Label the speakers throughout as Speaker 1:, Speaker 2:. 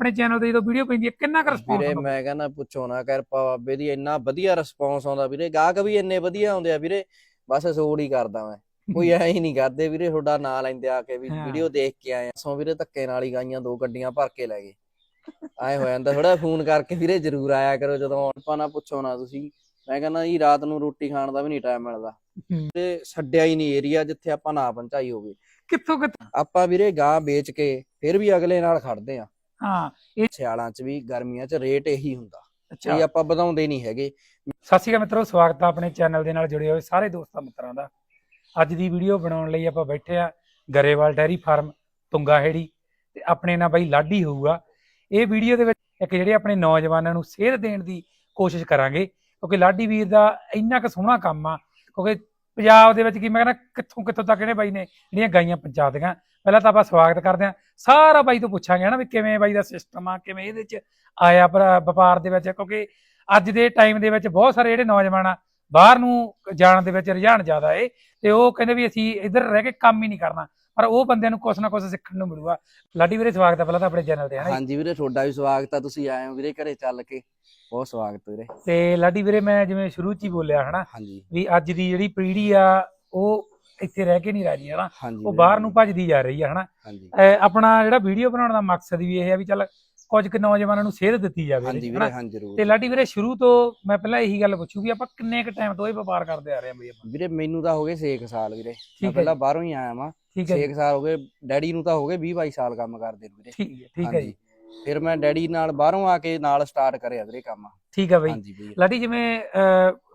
Speaker 1: ਆਪਣੇ ਚੈਨਲ ਤੇ ਜਦੋਂ ਵੀਡੀਓ ਪੈਂਦੀ ਹੈ ਕਿੰਨਾ ਕੁ ਰਿਸਪੌਂਸ
Speaker 2: ਵੀਰੇ ਮੈਂ ਕਹਿੰਦਾ ਪੁੱਛੋ ਨਾ ਕਿਰਪਾ ਬਾਬੇ ਦੀ ਇੰਨਾ ਵਧੀਆ ਰਿਸਪੌਂਸ ਆਉਂਦਾ ਵੀਰੇ। ਗਾਹਕ ਵੀ ਇੰਨੇ ਵਧੀਆ ਆਉਂਦੇ ਆ ਵੀਰੇ। ਬਸ ਸੋੜ ਹੀ ਕਰਦਾ ਮੈਂ। ਕੋਈ ਐ ਹੀ ਨਹੀਂ ਕਰਦੇ ਵੀਰੇ ਤੁਹਾਡਾ ਨਾਂ ਲੈਂਦੇ ਆ ਕੇ ਵੀ। ਵੀਡੀਓ ਦੇਖ ਕੇ ਆਏ ਆ। ਸੋ ਵੀਰੇ ਧੱਕੇ ਨਾਲ ਹੀ ਗਾਈਆਂ ਦੋ ਗੱਡੀਆਂ ਭਰ ਕੇ ਲੈ ਗਏ। ਐ ਹੋ ਜਾਂਦਾ ਥੋੜਾ ਫੋਨ ਕਰਕੇ ਵੀਰੇ ਜਰੂਰ ਆਇਆ ਕਰੋ ਜਦੋਂ ਆਪਾਂ ਨਾ ਪੁੱਛੋ ਨਾ ਤੁਸੀਂ। ਮੈਂ ਕਹਿੰਦਾ ਜੀ ਰਾਤ ਨੂੰ ਰੋਟੀ ਖਾਣ ਦਾ ਵੀ ਨਹੀਂ ਟਾਈਮ ਮਿਲਦਾ। ਤੇ ਛੱਡਿਆ ਹੀ ਨਹੀਂ ਏਰੀਆ ਜਿੱਥੇ ਆਪਾਂ ਨਾ ਪਹੁੰਚਾਈ ਹੋਵੇ।
Speaker 1: ਕਿੱਥੋਂ ਕਿੱਥੋਂ?
Speaker 2: ਆਪਾਂ ਵੀਰੇ ਗਾਂ ਵੇਚ ਕੇ ਫਿਰ ਵੀ ਅਗਲੇ ਨਾਲ ਖੜਦੇ ਆ।
Speaker 1: ਹਾਂ ਇਹ
Speaker 2: ਸਿਆਲਾਂ 'ਚ ਵੀ ਗਰਮੀਆਂ 'ਚ ਰੇਟ ਇਹੀ ਹੁੰਦਾ।
Speaker 1: ਅੱਛਾ।
Speaker 2: ਇਹ ਆਪਾਂ ਵਧਾਉਂਦੇ ਨਹੀਂ ਹੈਗੇ।
Speaker 1: ਸਤਿ ਸ਼੍ਰੀ ਅਕਾਲ ਮਿੱਤਰੋ ਸਵਾਗਤ ਹੈ ਆਪਣੇ ਚੈਨਲ ਦੇ ਨਾਲ ਜੁੜੇ ਹੋਏ ਸਾਰੇ ਦੋਸਤਾਂ ਮਿੱਤਰਾਂ ਦਾ। ਅੱਜ ਦੀ ਵੀਡੀਓ ਬਣਾਉਣ ਲਈ ਆਪਾਂ ਬੈਠੇ ਆ ਗਰੇਵਾਲ ਡੈਰੀ ਫਾਰਮ ਤੁੰਗਾਹੇੜੀ ਤੇ ਆਪਣੇ ਨਾਲ ਬਾਈ ਲਾਡੀ ਹੋਊਗਾ। ਇਹ ਵੀਡੀਓ ਦੇ ਵਿੱਚ ਇੱਕ ਜਿਹੜੇ ਆਪਣੇ ਨੌਜਵਾਨਾਂ ਨੂੰ ਸੇਧ ਦੇਣ ਦੀ ਕੋਸ਼ਿਸ਼ ਕਰਾਂਗੇ ਕਿਉਂਕਿ ਲਾਡੀ ਵੀਰ ਦਾ ਇੰਨਾ ਕੁ ਸੋਹਣਾ ਕੰਮ ਆ ਕਿਉਂਕਿ ਪੰਜਾਬ ਦੇ ਵਿੱਚ ਕੀ ਮੈਂ ਕਹਿੰਦਾ ਕਿੱਥੋਂ ਕਿੱਥੋਂ ਤੱਕ ਇਹਨੇ ਬਾਈ ਨੇ ਜਿਹੜੀਆਂ ਗਾਈਆਂ ਪਹੁੰਚਾ ਦਿੱਤੀਆਂ ਪਹਿਲਾਂ ਤਾਂ ਆਪਾਂ ਸਵਾਗਤ ਕਰਦੇ ਹਾਂ। ਸਾਰਾ ਬਾਈ ਤੋਂ ਪੁੱਛਾਂਗੇ ਹਨਾ ਵੀ ਕਿਵੇਂ ਬਾਈ ਦਾ ਸਿਸਟਮ ਆ, ਕਿਵੇਂ ਇਹਦੇ ਵਿੱਚ ਆਇਆ ਪਰ- ਵਪਾਰ ਦੇ ਵਿੱਚ, ਕਿਉਂਕਿ ਅੱਜ ਦੇ ਟਾਈਮ ਦੇ ਵਿੱਚ ਬਹੁਤ ਸਾਰੇ ਜਿਹੜੇ ਨੌਜਵਾਨ ਆ, ਬਾਹਰ ਨੂੰ ਜਾਣ ਦੇ ਵਿੱਚ ਰੁਝਾਨ ਜ਼ਿਆਦਾ ਏ, ਤੇ ਉਹ ਕਹਿੰਦੇ ਵੀ ਅਸੀਂ ਇੱਧਰ ਰਹਿ ਕੇ ਕੰਮ ਹੀ ਨਹੀਂ ਕਰਨਾ। ਪਰ ਉਹ ਬੰਦਿਆਂ ਨੂੰ ਕੁਛ ਨਾ ਕੁਛ ਸਿੱਖਣ ਨੂੰ ਮਿਲੂਗਾ। ਲਾਡੀ ਵੀਰੇ ਸਵਾਗਤ ਹੈ ਪਹਿਲਾਂ ਤਾਂ ਆਪਣੇ ਚੈਨਲ ਤੇ ਹਨਾ।
Speaker 2: ਹਾਂਜੀ ਵੀਰੇ ਤੁਹਾਡਾ ਵੀ ਸਵਾਗਤ ਆ ਤੁਸੀਂ ਆਏ ਹੋ ਵੀਰੇ ਘਰੇ ਚੱਲ ਕੇ। ਬਹੁਤ ਸਵਾਗਤ ਵੀਰੇ।
Speaker 1: ਤੇ ਲਾਡੀ ਵੀਰੇ ਮੈਂ ਜਿਵੇਂ ਸ਼ੁਰੂ ਚ ਹੀ ਬੋਲਿਆ ਹਨਾ
Speaker 2: ਹਾਂਜੀ।
Speaker 1: ਵੀ ਅੱਜ ਦੀ ਜਿਹੜੀ ਪੀੜ੍ਹੀ ਆ ਉਹ ਇੱਥੇ ਰਹਿ ਕੇ ਨਹੀਂ ਰਾਜੀ ਹਨਾ
Speaker 2: ਹਾਂਜੀ
Speaker 1: ਉਹ ਬਾਹਰ ਨੂੰ ਭੱਜਦੀ ਜਾ ਰਹੀ ਆ ਹਨਾ
Speaker 2: ਹਾਂਜੀ।
Speaker 1: ਅਹ ਆਪਣਾ ਜਿਹੜਾ ਵੀਡੀਓ ਬਣਾਉਣ ਦਾ ਮਕਸਦ ਵੀ ਇਹ ਹੈ ਵੀ ਚੱਲ ਕੁਝ ਕੁ ਨੌਜਵਾਨਾਂ ਨੂੰ ਸੇਧ ਦਿੱਤੀ ਜਾਵੇ
Speaker 2: ਹਾਂਜੀ ਵੀਰੇ ਹਾਂ ਜ਼ਰੂਰ।
Speaker 1: ਤੇ ਲਾਡੀ ਵੀਰੇ ਸ਼ੁਰੂ ਤੋਂ ਮੈਂ ਪਹਿਲਾਂ ਇਹੀ ਗੱਲ ਪੁੱਛੂ ਵੀ ਆਪਾਂ ਕਿੰਨੇ ਕੁ ਟਾਈਮ ਤੋਂ ਇਹ ਵਪਾਰ ਕਰਦੇ ਆ ਰਹੇ ਹਾਂ ਬਈ ਆਪਾਂ?
Speaker 2: ਵੀਰੇ ਮੈਨੂੰ ਤਾਂ ਹੋ ਗਏ 6 ਸਾਲ ਵੀਰੇ। ਮੈਂ
Speaker 1: ਠੀਕ ਹੈ
Speaker 2: ਪਹਿਲਾਂ ਬਾਹਰੋਂ ਹੀ ਆਇਆ ਵਾਂ।
Speaker 1: ਠੀਕ ਹੈ
Speaker 2: 6
Speaker 1: ਜੀ,
Speaker 2: ਸਾਲ ਹੋ ਗਏ ਡੈਡੀ ਨੂੰ ਤਾਂ ਹੋ ਗਏ 20 22 ਸਾਲ ਕੰਮ ਕਰਦੇ ਨੂੰ ਵੀਰੇ
Speaker 1: ਠੀਕ ਹੈ ਠੀਕ ਹੈ ਜੀ।
Speaker 2: ਫਿਰ ਮੈਂ ਡੈਡੀ ਨਾਲ ਬਾਹਰੋਂ ਆ ਕੇ ਨਾਲ ਸਟਾਰਟ ਕਰਿਆ ਵੀਰੇ ਕੰਮ।
Speaker 1: ਠੀਕ ਹੈ ਬਈ।
Speaker 2: ਹਾਂਜੀ
Speaker 1: ਲਾਡੀ ਜਿਵੇਂ